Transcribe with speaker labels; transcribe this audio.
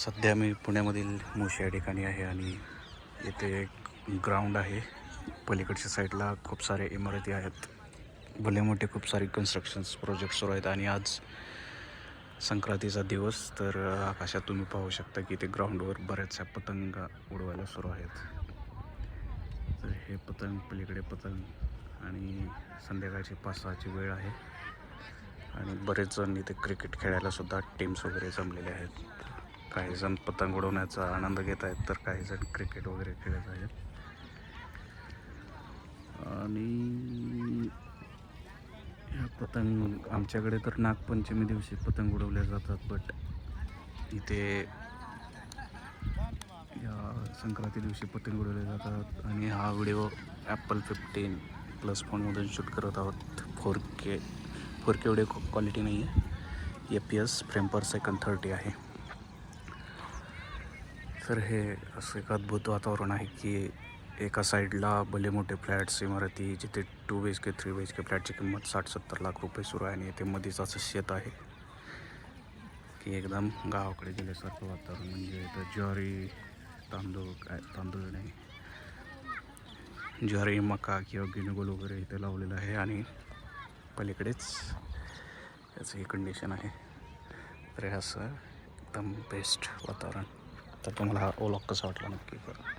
Speaker 1: सध्या मी पुण्यामधील मुशी या ठिकाणी आहे आणि येथे एक ग्राउंड आहे. पलीकडच्या साईडला खूप सारे इमारती आहेत. भले मोठे खूप सारे कन्स्ट्रक्शन्स प्रोजेक्ट सुरू आहेत आणि आज संक्रांतीचा दिवस तर आकाशात तुम्ही पाहू शकता की ते ग्राउंडवर बऱ्याचशा पतंग उडवायला सुरू आहेत. तर हे पतंग पलीकडे पतंग आणि संध्याकाळची पाच सहाची वेळ आहे. आणि बरेच जण इथे क्रिकेट खेळायला सुद्धा टीम्स वगैरे जमलेले आहेत. काही जण पतंग उडवण्याचा आनंद घेत आहेत तर काही जण क्रिकेट वगैरे खेळत आहेत. आणि ह्या पतंग आमच्याकडे तर नागपंचमी दिवशी पतंग उडवल्या जातात बट इथे या संक्रांती दिवशी पतंग उडवले जातात. आणि हा व्हिडिओ ॲपल फिफ्टीन प्लस फोनमधून शूट करत आहोत. फोर के फोर के एवढे क्वालिटी नाही आहे A P S frame per second thirty आहे. तर हे असं एक अद्भुत वातावरण आहे की एका साईडला भले मोठे फ्लॅट्स इमारती जिथे two B H K three B H K फ्लॅटची किंमत साठ सत्तर लाख रुपये सुरू आहे आणि इथे मध्येच असं शेत आहे. की एकदम गावाकडे गेल्यासारखं वातावरण म्हणजे इथं ज्वारी तांदूळ काय तांदूळ नाही. ज्वारी मका किंवा गिनगोल वगैरे इथे लावलेलं आहे आणि पलीकडेच याचं ही कंडिशन आहे. तर हे असं एकदम बेस्ट वातावरण. तर तुम्हाला हा ओलॉग कसा वाटला नक्की करा